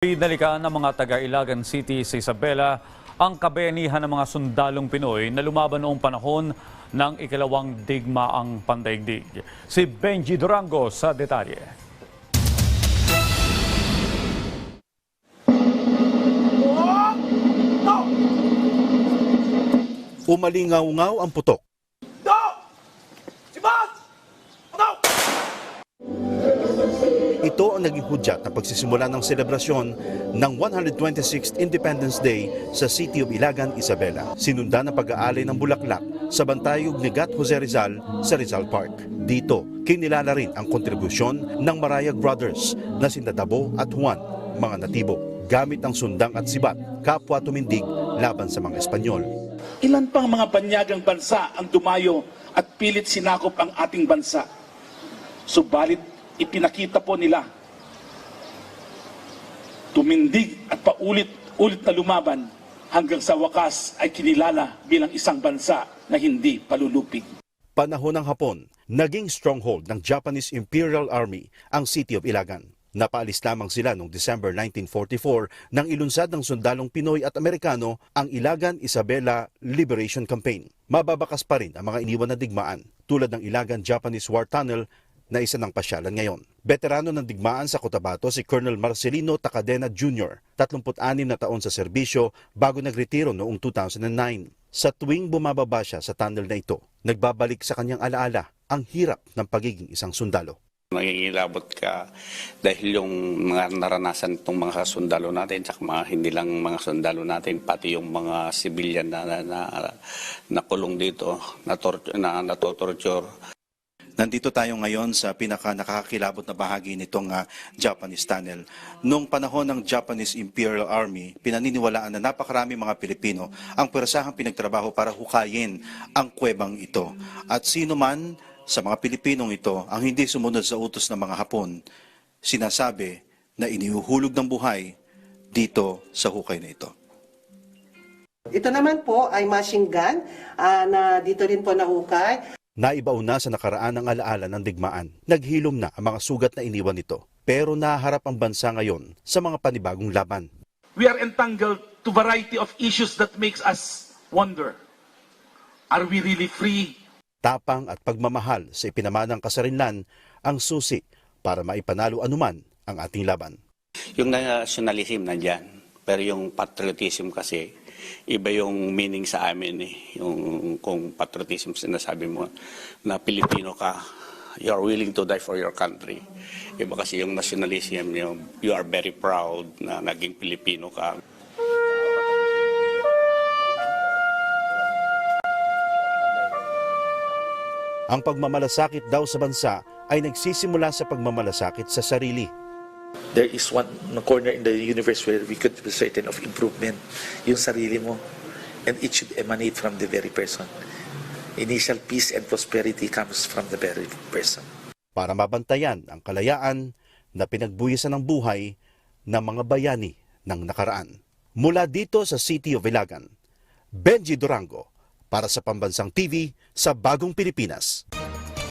Pinalikaan ng mga taga-Ilagan City sa Isabela ang kabayanihan ng mga sundalong Pinoy na lumaban noong panahon ng ikalawang digmaang pandaigdig. Si Benji Durango sa detalye. Umalingaw-ngaw ang putok. Ito ang naging hudyat ng pagsisimula ng selebrasyon ng 126th Independence Day sa City of Ilagan, Isabela. Sinundan ang pag-aalay ng bulaklak sa bantayog ni Gat Jose Rizal sa Rizal Park. Dito, kinilala rin ang kontribusyon ng Marayag Brothers na sina Dabo at Juan, mga natibo. Gamit ang sundang at sibat, kapwa tumindig laban sa mga Espanyol. Ilan pang mga banyagang bansa ang dumayo at pilit sinakop ang ating bansa. Subalit ipinakita po nila tumindig at paulit-ulit na lumaban hanggang sa wakas ay kinilala bilang isang bansa na hindi palulupig. Panahon ng Hapon, naging stronghold ng Japanese Imperial Army ang City of Ilagan. Napaalis lamang sila noong December 1944 nang ilunsad ng sundalong Pinoy at Amerikano ang Ilagan Isabela Liberation Campaign. Mababakas pa rin ang mga iniwan na digmaan tulad ng Ilagan Japanese War Tunnel na isa ng pasyalan ngayon. Veterano ng digmaan sa Cotabato si Colonel Marcelino Takadena Jr., 36 na taon sa serbisyo bago nagretiro noong 2009. Sa tuwing bumababa siya sa tunnel na ito, nagbabalik sa kanyang alaala ang hirap ng pagiging isang sundalo. Nangingilabot ka dahil yung mga naranasan itong mga sundalo natin, tsaka mga, hindi lang mga sundalo natin, pati yung mga civilian na, na, na, nakulong dito, na, tor- na natotorture. Nandito tayo ngayon sa pinaka nakakakilabot na bahagi nitong ah, Japanese tunnel. Noong panahon ng Japanese Imperial Army, pinaniniwalaan na napakarami mga Pilipino ang pwersahang pinagtrabaho para hukayin ang kuwebang ito. At sino man sa mga Pilipinong ito ang hindi sumunod sa utos ng mga Hapon, sinasabi na inihuhulog ng buhay dito sa hukay na ito. Ito naman po ay machine gun ah, na dito rin po nahukay. Naibaw na sa nakaraan ang alaala ng digmaan. Naghilom na ang mga sugat na iniwan nito. Pero naharap ang bansa ngayon sa mga panibagong laban. We are entangled to variety of issues that makes us wonder. Are we really free? Tapang at pagmamahal sa ipinamanang kasarinlan ang susi para maipanalo anuman ang ating laban. Yung nationalism nandyan, pero yung patriotism kasi, iba yung meaning sa amin eh. Yung kung patriotism sinasabi mo na Pilipino ka, you are willing to die for your country. Iba kasi yung nationalism, yung, you are very proud na naging Pilipino ka. Ang pagmamalasakit daw sa bansa ay nagsisimula sa pagmamalasakit sa sarili. There is one corner in the universe where we could be certain of improvement. Yung sarili mo. And it should emanate from the very person. Initial peace and prosperity comes from the very person. para mabantayan ang kalayaan na pinagbuyisan ng buhay ng mga bayani ng nakaraan. Mula dito sa City of Ilagan, Benji Durango para sa Pambansang TV sa Bagong Pilipinas.